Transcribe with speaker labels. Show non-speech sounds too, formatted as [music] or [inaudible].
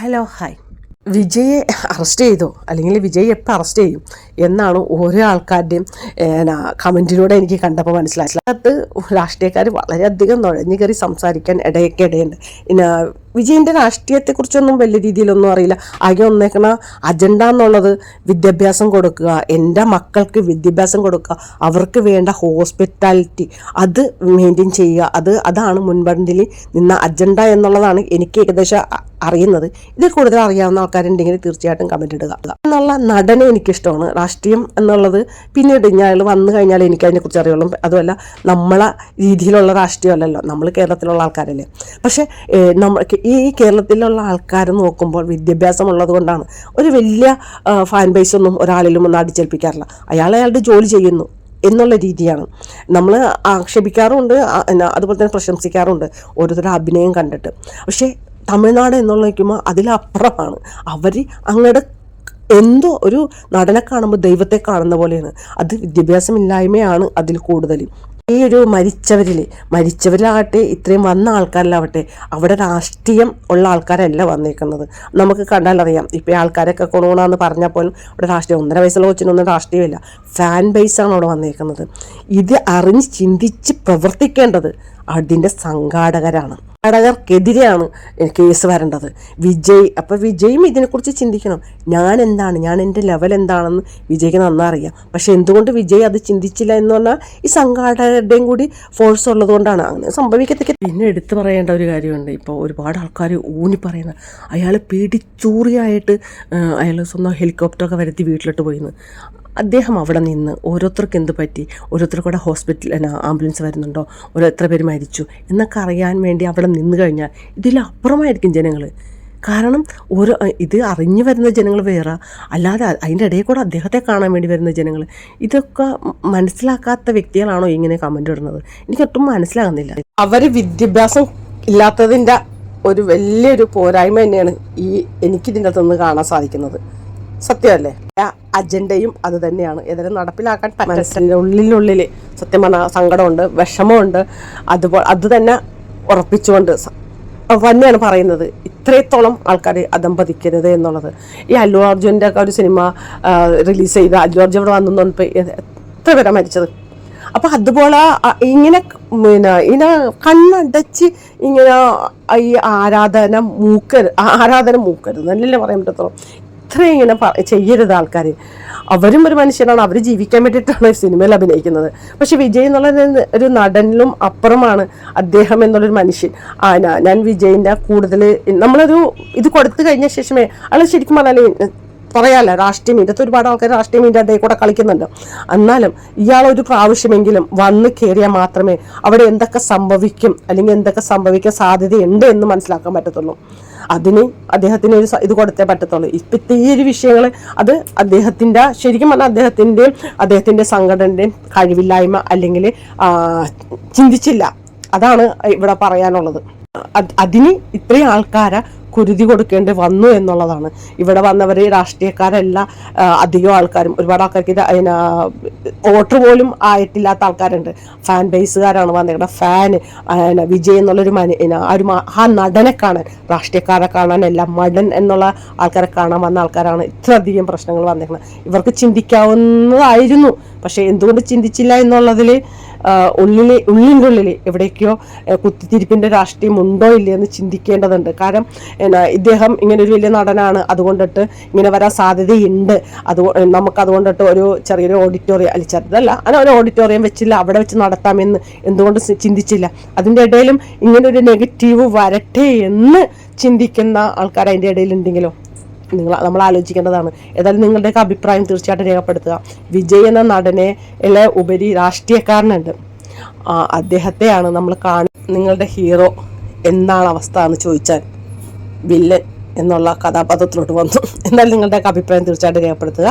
Speaker 1: Hello hi. വിജയെ arrest ചെയ്തോ? അല്ലെങ്കിൽ വിജയ് എപ്പോൾ അറസ്റ്റ് ചെയ്യും? എന്നാണ് ഓരോ ആൾക്കാരുടെയും കമന്റിലൂടെ എനിക്ക് കണ്ടപ്പോൾ മനസ്സിലായത്. രാഷ്ട്രീയക്കാർ വളരെയധികം നുഴഞ്ഞു കയറി സംസാരിക്കാൻ ഇടയൊക്കെ ഇടയുണ്ട്. വിജയന്റെ രാഷ്ട്രീയത്തെക്കുറിച്ചൊന്നും വലിയ രീതിയിലൊന്നും അറിയില്ല. ആകെ ഒന്നേക്കണ അജണ്ട എന്നുള്ളത് വിദ്യാഭ്യാസം കൊടുക്കുക എന്റെ മക്കൾക്ക് വിദ്യാഭ്യാസം കൊടുക്കുക അവർക്ക് വേണ്ട ഹോസ്പിറ്റാലിറ്റി അത് മെയിന്റെയിൻ ചെയ്യുക. അത് അതാണ് മുൻപന്തിൽ നിന്ന അജണ്ട എന്നുള്ളതാണ് എനിക്ക് ഏകദേശം അറിയുന്നത്. ഇതിൽ കൂടുതൽ അറിയാവുന്ന ആൾക്കാരുണ്ടെങ്കിൽ തീർച്ചയായിട്ടും കമന്റ് ഇടുക. എന്നുള്ള നടനെ എനിക്കിഷ്ടമാണ്. രാഷ്ട്രീയം എന്നുള്ളത് പിന്നീട് ഞാൻ വന്നു കഴിഞ്ഞാൽ എനിക്ക് അതിനെക്കുറിച്ച് അറിയുള്ളൂ. അതുമല്ല നമ്മളെ രീതിയിലുള്ള രാഷ്ട്രീയമല്ലല്ലോ. നമ്മൾ കേരളത്തിലുള്ള ആൾക്കാരല്ലേ. പക്ഷേ ഏഹ്, നമ്മൾക്ക് ഈ കേരളത്തിലുള്ള ആൾക്കാർ നോക്കുമ്പോൾ വിദ്യാഭ്യാസം ഉള്ളത് കൊണ്ടാണ്. ഒരു വലിയ ഫാൻ ബേസ് ഒന്നും ഒരാളിലും ഒന്നും അടിച്ചേൽപ്പിക്കാറില്ല. അയാൾ അയാളുടെ ജോലി ചെയ്യുന്നു എന്നുള്ള രീതിയാണ്. നമ്മൾ ആക്ഷേപിക്കാറുമുണ്ട് അതുപോലെ തന്നെ പ്രശംസിക്കാറുണ്ട് ഓരോരുത്തരുടെ അഭിനയം കണ്ടിട്ട്. പക്ഷേ തമിഴ്നാട് എന്നുള്ള വയ്ക്കുമ്പോൾ അതിലപ്പുറമാണ്. അവർ അങ്ങോട്ട് എന്തോ ഒരു നടനെ കാണുമ്പോൾ ദൈവത്തെ കാണുന്ന പോലെയാണ്. അത് വിദ്യാഭ്യാസമില്ലായ്മയാണ് അതിൽ കൂടുതൽ ഈ ഒരു മരിച്ചവരിൽ മരിച്ചവരിലാകട്ടെ ഇത്രയും വന്ന ആൾക്കാരിലാവട്ടെ അവിടെ രാഷ്ട്രീയം ഉള്ള ആൾക്കാരല്ല വന്നേക്കുന്നത്. നമുക്ക് കണ്ടാലറിയാം ഇപ്പോൾ ആൾക്കാരൊക്കെ എന്ന് പറഞ്ഞാൽ പോലും അവിടെ രാഷ്ട്രീയം ഒന്നര വയസ്സുള്ള കൊച്ചിനൊന്നും രാഷ്ട്രീയമില്ല. ഫാൻ ബേസാണ് അവിടെ വന്നേക്കുന്നത്. ഇത് അറിഞ്ഞ് ചിന്തിച്ച് പ്രവർത്തിക്കേണ്ടത് അതിന്റെ സംഘാടകരാണ്. സംഘാടകർക്കെതിരെയാണ് കേസ് വരേണ്ടത്. വിജയ് അപ്പോൾ വിജയും ഇതിനെക്കുറിച്ച് ചിന്തിക്കണം. ഞാൻ എന്താണ്? ഞാൻ എന്റെ ലെവൽ എന്താണെന്ന് വിജയ്ക്ക് നന്നറിയാം. പക്ഷെ എന്തുകൊണ്ട് വിജയ് അത് ചിന്തിച്ചില്ല എന്ന് പറഞ്ഞാൽ ഈ സംഘാടകരുടെയും കൂടി ഫോഴ്സ് ഉള്ളതുകൊണ്ടാണ്. അങ്ങനെ സംഭവിക്കത്തേക്ക് പിന്നെ എടുത്തു പറയേണ്ട ഒരു കാര്യമുണ്ട്. ഇപ്പോൾ ഒരുപാട് ആൾക്കാർ ഊന്നി പറയുന്നത്. അയാൾ പേടിച്ചൂറിയായിട്ട് അയാൾ സ്വന്തം ഹെലികോപ്റ്ററൊക്കെ വരുത്തി വീട്ടിലോട്ട് പോയിന്ന്. അദ്ദേഹം അവിടെ നിന്ന് ഓരോരുത്തർക്ക് എന്ത് പറ്റി? ഓരോരുത്തർക്കൂടെ ഹോസ്പിറ്റൽ ആംബുലൻസ് വരുന്നുണ്ടോ? ഓരോ എത്ര പേര് മരിച്ചു എന്നൊക്കെ അറിയാൻ വേണ്ടി അവിടെ നിന്ന് കഴിഞ്ഞാൽ ഇതിലപ്പുറമായിരിക്കും ജനങ്ങൾ. കാരണം ഓരോ ഇത് അറിഞ്ഞു വരുന്ന ജനങ്ങൾ വേറെ അല്ലാതെ അതിന്റെ ഇടയിൽ കൂടെ അദ്ദേഹത്തെ കാണാൻ വേണ്ടി വരുന്ന ജനങ്ങൾ. ഇതൊക്കെ മനസ്സിലാക്കാത്ത വ്യക്തികളാണോ ഇങ്ങനെ കമന്റ് ഇടുന്നത്? എനിക്കൊട്ടും മനസ്സിലാകുന്നില്ല. അവർ വിദ്യാഭ്യാസം ഇല്ലാത്തതിന്റെ ഒരു വലിയൊരു പോരായ്മ തന്നെയാണ് ഈ എനിക്കിതിന്റെ അകത്തുനിന്ന് കാണാൻ സാധിക്കുന്നത്. സത്യമല്ലേ? അജണ്ടയും അത് തന്നെയാണ്. ഇതിനെ നടപ്പിലാക്കാൻ മനസ്സിന്റെ ഉള്ളിലുള്ളിൽ സത്യം പറഞ്ഞാൽ സങ്കടമുണ്ട് വിഷമമുണ്ട്. അതുപോലെ അത് തന്നെ ഉറപ്പിച്ചുകൊണ്ട് തന്നെയാണ് പറയുന്നത്. ഇത്രത്തോളം ആൾക്കാർ അതമ്പതിക്കരുത് എന്നുള്ളത്. ഈ അല്ലു അർജുന്റെ ഒക്കെ ഒരു സിനിമ റിലീസ് ചെയ്ത അല്ലു അർജുൻ ഇവിടെ വന്നു വന്നപ്പോൾ എത്ര പേരാണ് മരിച്ചത്? അപ്പം അതുപോലെ ഇങ്ങനെ പിന്നെ ഇങ്ങനെ കണ്ണടച്ച് ഇങ്ങനെ ഈ ആരാധന മൂക്കരുത് ആരാധന മൂക്കരുത്. എന്നല്ലേ പറയാൻ പറ്റത്തുള്ളൂ? ഇത്രയും ഇങ്ങനെ ചെയ്യരുത് ആൾക്കാർ അവരും ഒരു മനുഷ്യനാണ് അവർ ജീവിക്കാൻ വേണ്ടിയിട്ടാണ് സിനിമയിൽ അഭിനയിക്കുന്നത്. പക്ഷെ വിജയ് എന്നുള്ള ഒരു- നടനിലും അപ്പുറമാണ് അദ്ദേഹം എന്നുള്ളൊരു മനുഷ്യൻ. ആ ഞാൻ വിജയിന്റെ കൂടുതൽ നമ്മളൊരു ഇത് കൊടുത്തു കഴിഞ്ഞ ശേഷമേ അയാൾ ശരിക്കും പറഞ്ഞാൽ പറയാല്ല. രാഷ്ട്രീയം ഇതിനകത്ത് ഒരുപാട് ആൾക്കാർ രാഷ്ട്രീയം ഇതിന്റെ ഇടയിൽ കൂടെ കളിക്കുന്നുണ്ട്. എന്നാലും ഇയാൾ ഒരു പ്രാവശ്യമെങ്കിലും വന്ന് കയറിയാൽ മാത്രമേ അവിടെ എന്തൊക്കെ സംഭവിക്കും അല്ലെങ്കിൽ എന്തൊക്കെ സംഭവിക്കാൻ സാധ്യതയുണ്ട് എന്ന് മനസ്സിലാക്കാൻ പറ്റത്തുള്ളൂ. അതിന് അദ്ദേഹത്തിന് ഒരു ഇത് കൊടുത്തേ പറ്റത്തുള്ളൂ. ഇപ്പോഴത്തെ ഈ ഒരു വിഷയങ്ങൾ അത് അദ്ദേഹത്തിന്റെ ശരിക്കും പറഞ്ഞാൽ അദ്ദേഹത്തിന്റെയും അദ്ദേഹത്തിന്റെ സംഘടനയുടെയും കഴിവില്ലായ്മ അല്ലെങ്കിൽ ചിന്തിച്ചില്ല. അതാണ് ഇവിടെ പറയാനുള്ളത്. അത് അതിന് ഇത്രയും ആൾക്കാരെ കുരുതി കൊടുക്കേണ്ടി വന്നു എന്നുള്ളതാണ്. ഇവിടെ വന്നവർ രാഷ്ട്രീയക്കാരല്ല അധികം ആൾക്കാരും. ഒരുപാട് ആൾക്കാർക്ക് ഇത് അതിന് പോലും ആയിട്ടില്ലാത്ത ആൾക്കാരുണ്ട്. ഫാൻ ബേസുകാരാണ് വന്നേക്കുന്നത് ഫാന് വിജയ് എന്നുള്ളൊരു മന ആ ഒരു ആ നടനെ കാണാൻ രാഷ്ട്രീയക്കാരെ കാണാനല്ല മടൻ എന്നുള്ള ആൾക്കാരെ കാണാൻ വന്ന ആൾക്കാരാണ് ഇത്രയധികം പ്രശ്നങ്ങൾ വന്നിരിക്കുന്നത്. ഇവർക്ക് ചിന്തിക്കാവുന്നതായിരുന്നു. പക്ഷേ എന്തുകൊണ്ട് ചിന്തിച്ചില്ല എന്നുള്ളതിൽ ഉള്ളിൽ ഉള്ളിന്റെ ഉള്ളിൽ എവിടേക്കോ കുത്തിത്തിരിപ്പിന്റെ രാഷ്ട്രീയം ഉണ്ടോ ഇല്ലേ എന്ന് ചിന്തിക്കേണ്ടതുണ്ട്. കാരണം ഇദ്ദേഹം ഇങ്ങനെ ഒരു വലിയ നടനാണ്. അതുകൊണ്ടിട്ട് ഇങ്ങനെ വരാൻ സാധ്യതയുണ്ട്. അത് നമുക്ക് അതുകൊണ്ടിട്ട് ഒരു ചെറിയൊരു ഓഡിറ്റോറിയം അല്ല ചെറുതല്ല അങ്ങനെ ഒരു ഓഡിറ്റോറിയം വെച്ചില്ല അവിടെ വെച്ച് നടത്താമെന്ന് എന്തുകൊണ്ട് ചിന്തിച്ചില്ല. അതിന്റെ ഇടയിലും ഇങ്ങനെ ഒരു നെഗറ്റീവ് വരട്ടെ എന്ന് ചിന്തിക്കുന്ന ആൾക്കാർ അതിന്റെ ഇടയിലുണ്ടെങ്കിലോ? നിങ്ങൾ നമ്മൾ ആലോചിക്കേണ്ടതാണ്. ഏതായാലും നിങ്ങളുടെയൊക്കെ അഭിപ്രായം തീർച്ചയായിട്ടും രേഖപ്പെടുത്തുക. വിജയ് എന്ന നടനെ ഉള്ള ഉപരി രാഷ്ട്രീയക്കാരനുണ്ട്. അദ്ദേഹത്തെയാണ് നമ്മൾ കാണി നിങ്ങളുടെ ഹീറോ എന്താണ് അവസ്ഥ എന്ന് ചോദിച്ചാൽ വില്ലൻ എന്നുള്ള കഥാപാത്രത്തിലോട്ട് വന്നു. [laughs] എന്തായാലും നിങ്ങളുടെയൊക്കെ അഭിപ്രായം തീർച്ചയായിട്ടും രേഖപ്പെടുത്തുക.